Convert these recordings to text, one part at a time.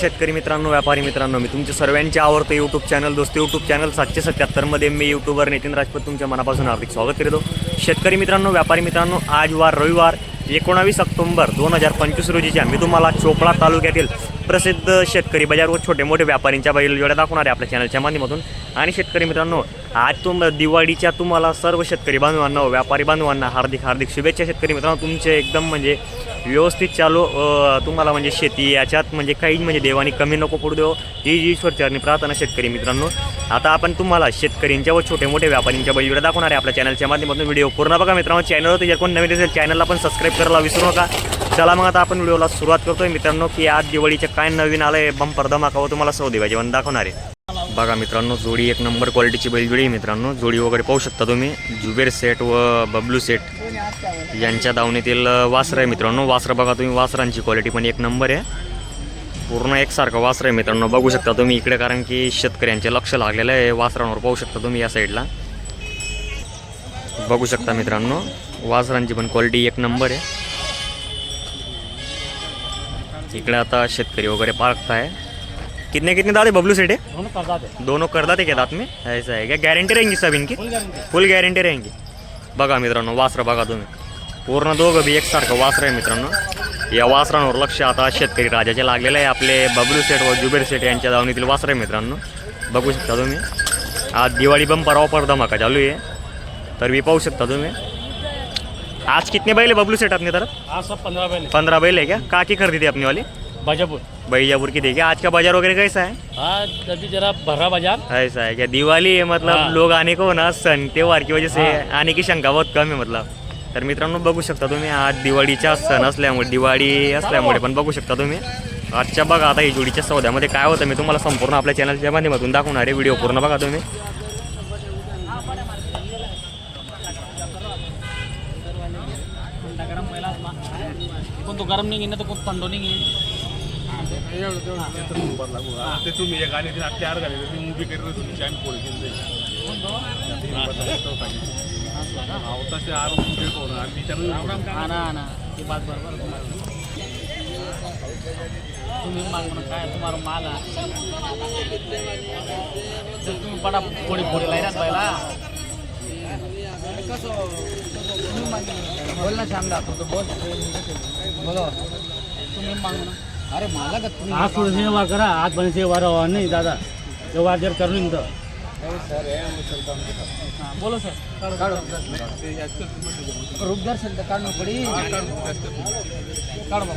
शेतकरी मित्रांनो व्यापारी मित्रांनो मी तुमच्या सर्वांचे आवडतं यूट्यूब चॅनल दोस्त यूट्यूब चॅनल सातशे सत्याहत्तरमध्ये मी यूट्यूबर नितीन राजपूत तुमच्या मनापासून हार्दिक स्वागत करतो शेतकरी मित्रांनो व्यापारी मित्रांनो आज वार रविवार एकोणावीस ऑक्टोबर दोन हजार पंचवीस रोजीच्या मी तुम्हाला चोपडा तालुक्यातील प्रसिद्ध शेतकरी बाजार व छोटे मोठे व्यापारींच्या बैलजोड्या दाखवणार आहे आपल्या चॅनलच्या माध्यमातून. आणि शेतकरी मित्रांनो आज तुम दिवाळीच्या तुम्हाला सर्व शेतकरी बांधवांना व्यापारी बांधवांना हार्दिक हार्दिक शुभेच्छा. शेतकरी मित्रांनो तुमचे एकदम म्हणजे व्यवस्थित चालू तुम्हाला म्हणजे शेती याच्यात म्हणजे काही म्हणजे देवानी कमी नको पडू देव ही जी ईश्वरचरणी प्रार्थना शेतकरी मित्रांनो. आता आपण तुम्हाला शेतकऱ्यांच्या व छोटे मोठे व्यापारींच्या बैलजोड्या दाखवणार आहे आपल्या चॅनलच्या माध्यमातून. व्हिडिओ पूर्ण बघा मित्रांनो. चॅनलवर जर कोण नवीन असेल चॅनलला पण सबस्क्राईब करायला विसरू नका. चला मग आता आपण व्हिडिओला सुरुवात करतोय. मित्रांनो की आज दिवाळीचं काय नवीन आलं आहे बंपर धमाका व तुम्हाला सौदी जेवण दाखवणार आहे. बघा मित्रांनो जोडी एक नंबर क्वालिटीची बैलजोडी आहे मित्रांनो. जोडी वगैरे पाहू शकता तुम्ही. जुबेर सेट व बबलू सेट. यांच्या दावणीतील वासर आहे मित्रांनो. वासरं बघा तुम्ही वासरांची क्वालिटी पण एक नंबर आहे. पूर्ण एकसारखं वासर आहे मित्रांनो. बघू शकता तुम्ही इकडे कारण की शेतकऱ्यांचे लक्ष लागलेलं आहे. वासरांवर पाहू शकता तुम्ही या साईडला. बघू शकता मित्रांनो वासरांची पण क्वालिटी एक नंबर आहे. इकडे आता शेतकरी वगैरे पार्कत आहे कितने कितने दादे बबलू है दोनों करदा दे दोनों करदा थे क्या दांत में? ऐसा है क्या? गारंटी रहेंगी सब इनकी? फुल गारंटी रहेंगी. बघा मित्रांनो वासरं बघा तुम्ही. पूर्ण दोघं बी एकसारखं वासरं आहे मित्रांनो. या वासरांवर लक्ष आता शेतकरी राजाचे लागलेलं आहे. आपले बबलू सेट व जुबेर सेट यांच्या दावणीतील वासरं आहे मित्रांनो. बघू शकता तुम्ही. आज दिवाळी बंपर ऑफर धमाका चालू आहे. तर मी पाहू शकता तुम्ही. आज कितने बैल है बबलू सेट अपनी तरफ? आज सब पंद्रह बैल पंद्रह बैल है क्या? का की खरीदी थी अपनी वाली? बाजापुर। बैजापुर की देखिए आज का बाजार वगैरह कैसा है? आज अभी जरा भर्रा बाजार। ऐसा है क्या? दिवाली है मतलब हाँ। लोग आने को ना सन त्योहार की वजह से आने की शंका बहुत कम आहे मतलब। तर मित्रांनो बघू शकता तुम्ही आज दिवाळीचा सण असल्यामुळे दिवाळी असल्यामुळे पण बघू शकता तुम्ही. आजच्या बघा आता ही जोडीच्या सौद्यामध्ये काय होतं मी तुम्हाला संपूर्ण आपल्या चॅनलच्या माध्यमातून दाखवणार आहे. व्हिडिओ पूर्ण बघा तुम्ही. तो गरम नाही ना तो कोण थंड नाही ते तुम्ही एक आले ते तयार झाले ते उभी करीत तुमची आम्ही पोळी तसे आरोप तुमचे कोण आम्ही विचारून हा ना हा ना ते बात बरोबर तुम्हाला. तुम्ही काय तुम्हाला माल आहे. तर तुम्ही बडा फोडी फोडी लाईनात पहिला। बोल ना श्यामला तो बोल. बोलो. तुम्ही माग म्हणा अरे मला का तुम्ही आज थोडं सेवा करा आज पण सेवा राहा नाही दादा. सेवा जर करून तर हा, बोलो सर. रुपदार शब्द काढणं पडी. काढ बघ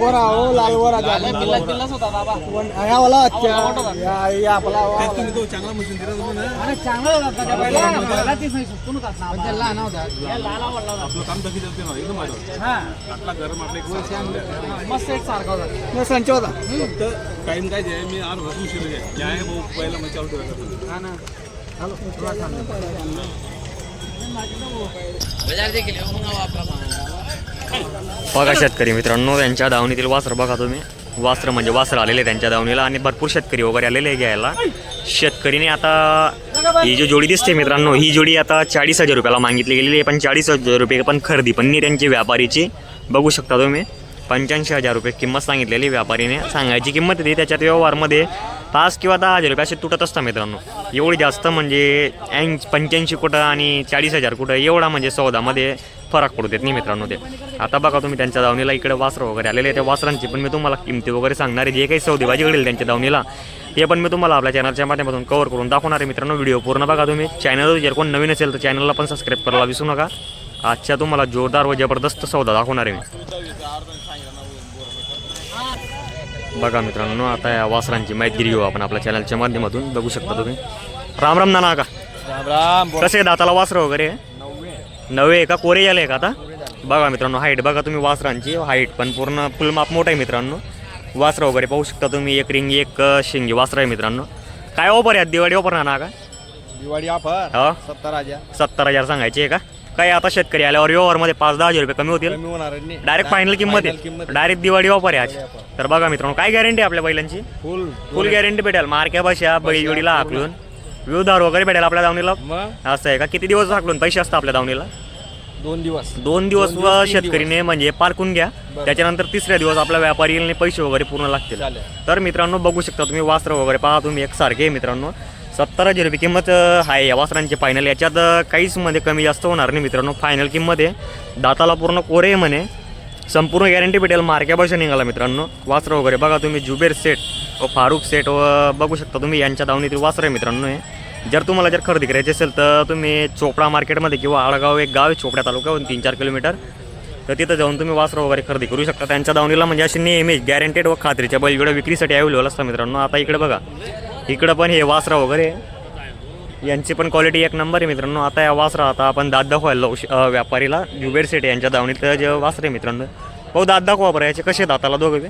गोरा हो लाल गोरा बिल्ला बिल्लाच होता बाबा ह्या वाला या या आपला चांगला मशीन अरे चांगला होता त्या पहिला? मला तीच नाही सुटून होता ना म्हणजे लहान होता. या लाल आवडला आपलं काम तशी चालते ना एकदम बरं हा. आपला गरम आपलं एक सारखं. मस्त सेट सारखा होता. संच होता. फक्त टाइम काय जे मी आज भरपूर शिरले जे आहे. भाऊ पहिला मग चालू ठेवायचा. हा ना. बघा शेतकरी मित्रांनो त्यांच्या दावणीतील वासर बघा तुम्ही. वासर म्हणजे वासर आलेले त्यांच्या दावणीला आणि भरपूर शेतकरी वगैरे आलेले आहे घ्यायला. शेतकरीने आता ही जी जोडी दिसते मित्रांनो ही जोडी आता चाळीस हजार रुपयाला मागितली गेलेली आहे पण चाळीस हजार रुपये पण खरेदी पण नाही त्यांची व्यापारीची. बघू शकता तुम्ही पंच्याऐंशी हजार रुपये किंमत सांगितलेली व्यापारीने. सांगायची किंमत येते त्याच्यात व्यवहारमध्ये पाच किंवा दहा हजार रुपये असे तुटत असतात मित्रांनो. एवढी जास्त म्हणजे ऐं पंच्याऐंशी कुठं आणि चाळीस हजार कुठं एवढा म्हणजे सौदामध्ये फरक पडू देत नाही मित्रांनो ते. आता बघा तुम्ही त्यांच्या दावणीला इकडे वासरं वगैरे आलेले आहे त्या वासरांची पण मी तुम्हाला किमती वगैरे सांगणार आहे. जे काही सौदेबाजी घडेल त्यांच्या दावणीला ते पण मी तुम्हाला आपल्या चॅनलच्या माध्यमातून कव्हर करून दाखवणार आहे मित्रांनो. व्हिडिओ पूर्ण बघा तुम्ही. चॅनलवर जर कोण नवीन असेल तर चॅनलला पण सबस्क्राईब करायला विसरू नका. आजच्या तुम्हाला जोरदार व जबरदस्त सौदा दाखवणार आहे मी. बघा मित्रांनो आता या वासरांची माहिती घेऊ आपण आपल्या चॅनलच्या माध्यमातून. बघू शकता तुम्ही. राम राम नाना का राम राम. कसे दाताला वासरं वगैरे? नवे आहे का कोरे झाले का आता? बघा मित्रांनो हाईट बघा तुम्ही वासरांची. हाईट पण पूर्ण फुल माप मोठं आहे मित्रांनो. वासरं वगैरे पाहू शकता तुम्ही. एक रिंग एक शिंगी वासरं आहे मित्रांनो. काय ऑफर आहे? दिवाळी ऑफर ना का? दिवाळी ऑफर हो. सत्तर हजार. सत्तर हजार सांगायचे आहे का? काय आता शेतकरी आल्यावर व्यवहारमध्ये पाच दहा हजार रुपये कमी होतील? डायरेक्ट फायनल किंमत आहे. डायरेक्ट दिवाळी ऑफर आहे आज. तर बघा मित्रांनो काय गॅरंटी आपल्या बैलांची? फुल फुल गॅरंटी भेटेल. मार्क्या बशा बैलजोडीला हाकलून. विवधार वगैरे भेटेल आपल्या दावणीला. मग? असं आहे का? किती दिवस हाकलून पैसे असतात आपल्या दावणीला? दोन दिवस. दोन दिवस व शेतकरीने म्हणजे पारकून घ्या. त्याच्यानंतर तिसऱ्या दिवस आपल्या व्यापारीने पैसे वगैरे पूर्ण लागतील. चालेल. तर मित्रांनो बघू शकता तुम्ही वास्त्र वगैरे पहा तुम्ही. एकसारखे आहे मित्रांनो. सत्तर हजार रुपये किंमत अं, आहे या वासरांची फायनल याच्यात अं, काहीच मध्ये कमी जास्त होणार नाही मित्रांनो. फायनल किंमत आहे. दाताला पूर्ण कोरे आहे म्हणे. संपूर्ण गॅरंटी भेटेल. मार्क्या पैसे निघाला मित्रांनो. वासरं वगैरे बघा तुम्ही जुबेर सेट व फारूक सेट व बघू शकता तुम्ही यांच्या दावणीतील वासरे आहे मित्रांनो हे. जर तुम्हाला जर खरेदी करायची असेल तर तुम्ही चोपडा मार्केटमध्ये किंवा आळगाव एक गाव आहे चोपडा तालुक्यावरून तीन चार किलोमीटर. तर तिथं जाऊन तुम्ही वासरं वगैरे खरेदी करू शकता. त्यांच्या दावणीला म्हणजे अशी नेहमी गॅरंटेड व खात्रीच्या बैलगडं विक्रीसाठी अवेलेबल असतात मित्रांनो. आता इकडे बघा. इकडं पण हे वासरं वगैरे यांची पण क्वालिटी एक नंबर आहे मित्रांनो. आता या वासरा आता आपण दात दाखवायला लावू व्यापारीला. जुबेर सेट यांच्या दावणीत जे वासरे मित्रांनो. भाऊ दात दाखवा बरं. याचे कसे दाताला दोघे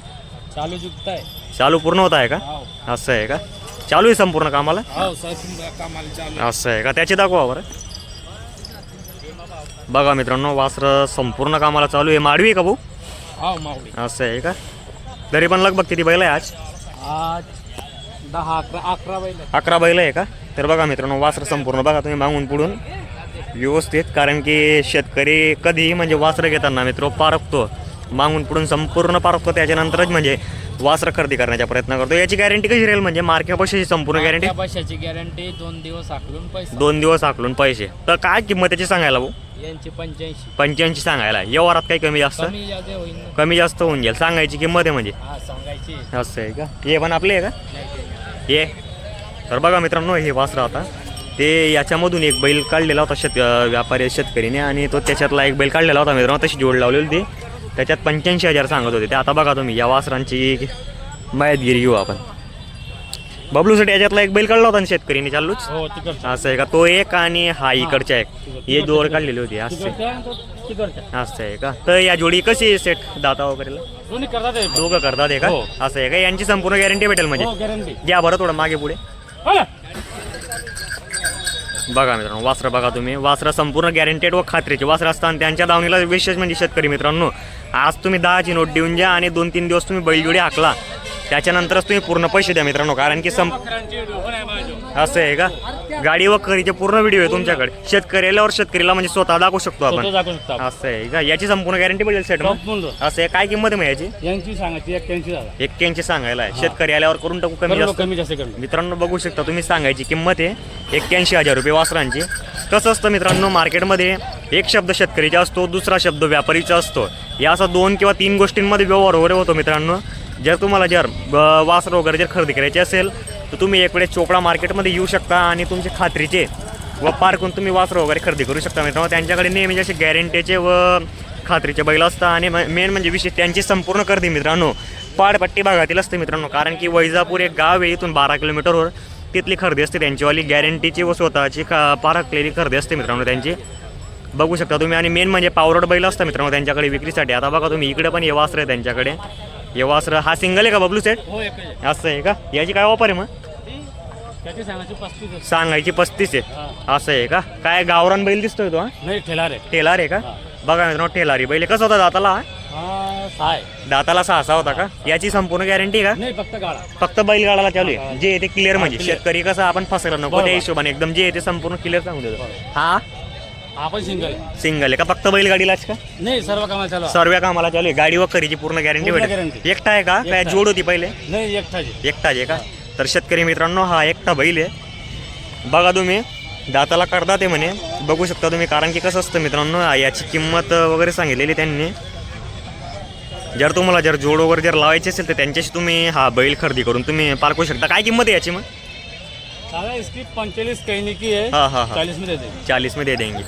चालू चुकत आहे चालू पूर्ण होत आहे का? हो. असं आहे का? चालू आहे संपूर्ण कामाला? हो सर कामाला चालू असं आहे का? त्याची दाखवा बरं. बघा मित्रांनो वासरं संपूर्ण कामाला चालू आहे. माडवी का भाऊ? हो असं आहे का? तरी पण लगभग किती बैल आहे आज? आज दहा अकरा अकरा बैल आहेत. अकरा बैल आहे का? तर बघा मित्रांनो वासरं संपूर्ण बघा तुम्ही मागून पुढून. व्यवस्थित कारण की शेतकरी कधीही म्हणजे वासरं घेताना मित्र पारखतो. मागून पुढून संपूर्ण पारखतो. त्याच्यानंतरच म्हणजे वासरं खरेदी करण्याचा प्रयत्न करतो. याची गॅरंटी कशी राहील म्हणजे मार्केपाशी संपूर्ण गॅरंटी त्या पैशाची गॅरंटी दोन दिवस आखलून पैसा. दोन दिवस आकलून पैसे. तर काय किंमत त्याची सांगायला भाऊ? यांची पंच्याऐंशी. पंच्याऐंशी सांगायला. व्यवहारात काही कमी जास्त? कमी जादे होईल ना. कमी जास्त होऊन जाईल. सांगायची किंमत आहे म्हणजे? हा सांगायची. असं आहे का? हे पण आपले आहे का? नाही. ते. ये तर बघा मित्रांनो हे वासरा आता ते याच्यामधून एक बैल काढलेला होता शेत अं, व्यापारी शेतकरीने. आणि तो त्याच्यातला एक बैल काढलेला होता मित्रांनो. तशी जोड लावलेली ती त्याच्यात पंच्याऐंशी हजार सांगत होते. ते आता बघा तुम्ही या वासरांची मायातगिरी घेऊ आपण. बबलूसाठी याच्यातला एक बैल काढला होता ना शेतकरीने चालूच हो तिकडचं. असं आहे का? तो एक आणि हा इकडच्या एक. हे जोड काढलेली होती असं आहे. असं आहे का? तर या जोडी कशी आहे सेट दाता वगैरेला? दोन्ही करतात हे. दोघं करतात का? हो. असं आहे का? यांची संपूर्ण गॅरंटी भेटेल म्हणजे? हो गॅरंटी घ्या बरं थोडं मागे पुढे. बघा मित्रांनो वासरं बघा तुम्ही. वासरं संपूर्ण गॅरंटेड व खात्रीचे. वासरं असतात आणि त्यांच्या दावणीला विशेष म्हणजे शेतकरी मित्रांनो आज तुम्ही दहाची नोट देऊन द्या आणि दोन तीन दिवस तुम्ही बैलजोडी हाकला. त्याच्यानंतरच तुम्ही पूर्ण पैसे द्या मित्रांनो कारण की सं असं आहे का? गाडी व खरीचे पूर्ण व्हिडिओ आहे तुमच्याकडे. शेतकऱ्याला शेतकरीला म्हणजे स्वतः दाखवू शकतो आपण. असं आहे का? याची संपूर्ण गॅरंटी भेटेल सेट. असं आहे? काय किंमत आहे मग याची? सांगायची एक्क्याऐंशी सांगायला आहे. शेतकरी आल्यावर करून टाकू जास्त? कमी मित्रांनो बघू शकता तुम्ही सांगायची किंमत आहे. एक्क्याऐंशी हजार रुपये वासरांची. कसं असतं मित्रांनो मार्केटमध्ये एक शब्द शेतकरीचा असतो दुसरा शब्द व्यापारीचा असतो. या असं दोन किंवा तीन गोष्टींमध्ये व्यवहार वगैरे होतो मित्रांनो. जर तुम्हाला जर ब- वासर वगैरे जर खरेदी करायची असेल तर तुम्ही एक वेळेस चोपडा मार्केटमध्ये येऊ शकता आणि तुमचे खात्रीचे व पार्कून तुम्ही वासर वगैरे खरेदी करू शकता मित्रांनो. त्यांच्याकडे नेहमी असे गॅरंटीचे व खात्रीचे बैल असतात आणि मेन म्हणजे विशेष त्यांची संपूर्ण खरेदी मित्रांनो पाडपट्टी भागातील असते मित्रांनो. कारण की वैजापूर एक गाव आहे इथून बारा किलोमीटरवर तिथली खरेदी असते त्यांचीवाली गॅरंटीची व स्वतःची खा पारखलेली खरेदी असते मित्रांनो त्यांची. बघू शकता तुम्ही. आणि मेन म्हणजे पावरड बैल असतं मित्रांनो त्यांच्याकडे विक्रीसाठी. आता बघा तुम्ही इकडे पण ये वासर आहे त्यांच्याकडे. हे वासर हा सिंगल आहे का बबलू सेट? हो एक आहे. असं आहे का? याची काय ऑफर आहे मग? त्याची सांगायची पस्तीस आहे. सांगायची पस्तीस आहे. हा. असं आहे का? काय गावरान बैल दिसतोय तो हा? नाही टेलार आहे. का? बघा मित्रांनो टेलारी बैल कसं होता दाताला हा? हा सहा आहे. दाताला सहा सहा होता का? याची संपूर्ण गॅरंटी का? नाही फक्त गाळा. फक्त बैलगाडाला चालू आहे. जे आहे ते क्लिअर म्हणजे. clear. शेतकरी कसं आपण फसायला नको बरोबर. त्या हिशोबाने एकदम जे आहे ते संपूर्ण क्लिअर सांगू देतो. हा? आपण सिंगल आहे. सिंगल आहे का? फक्त बैलगाडीलाच का? नाही सर्व कामाला चालू आहे. सर्व कामाला चालू आहे. गाडी व खरीची पूर्ण गॅरंटी पूर्ण भेटेल. guarantee. एकटा आहे का? काय एकटा. जोड होती पहिले? नाही एकठाची एकटाच आहे का? तर शेतकरी मित्रांनो हा एकटा बैल आहे. बघा तुम्ही दाताला करता ते म्हणे. बघू शकता तुम्ही कारण की कसं असतं मित्रांनो याची किंमत वगैरे सांगितलेली त्यांनी. जर तुम्हाला जर जोड वगैरे जर लावायची असेल तर त्यांच्याशी तुम्ही हा बैल खरेदी करून तुम्ही पारखू शकता. काय किंमत आहे याची मग? साधा इसकी पंचेचाळीस कहने की आहे. हा हा हा. चाळीसमध्ये देते चाळीसमध्ये देंगे.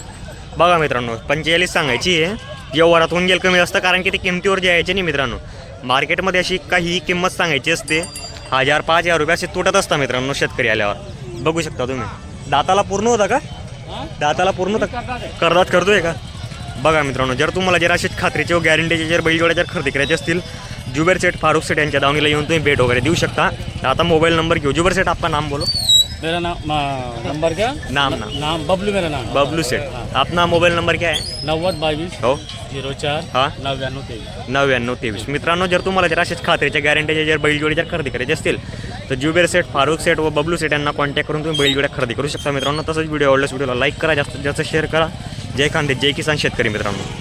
बघा मित्रांनो पंचेचाळीस सांगायची आहे. व्यवहारात होऊन गेल कमी असतं कारण की ते किमतीवर जे यायचे नाही मित्रांनो. मार्केटमध्ये अशी काही किंमत सांगायची असते. हजार पाच हजार रुपये असे तुटत असतात मित्रांनो शेतकरी आल्यावर. बघू शकता तुम्ही. दाताला पूर्ण होता का? दाताला पूर्ण होता? करतात आहे. करदात करतोय का? बघा मित्रांनो जर तुम्हाला जर असेच खात्रीचे व गॅरंटीचे जर बैलजोड्या जर खरेदी करायचे असतील जुबेर सेठ फारुख सेठ यांच्या दावणीला येऊन तुम्ही भेट वगैरे देऊ शकता. आता मोबाईल नंबर घेऊ. जुबेर सेठ आपला नाम बोलो. मेरा नाम नंबर क्या? नाम नाम नाम बबलू मेरा नाम बबलू सेठ। अपना मोबाईल नंबर क्या आहे नव्वद बावीस हो। झिरो चार हा। नव्याण्णव तेवीस। नव्याण्णव तेवीस. मित्रांनो जर तुम्हाला जर असेच खात्रीच्या गॅरंटीचे जर बैलजोडी जर खरेदी करायचे असतील तर जुबेर सेठ फारूक सेठ व बबलू सेठ यांना कॉन्टॅक्ट करून तुम्ही बैलजोड्या खरेदी करू शकता मित्रांनो. तसंच व्हिडिओ आवडल्यास व्हिडिओला लाईक करा जास्तीत जास्त शेअर करा. जय खांदे जय किसान शेतकरी मित्रांनो.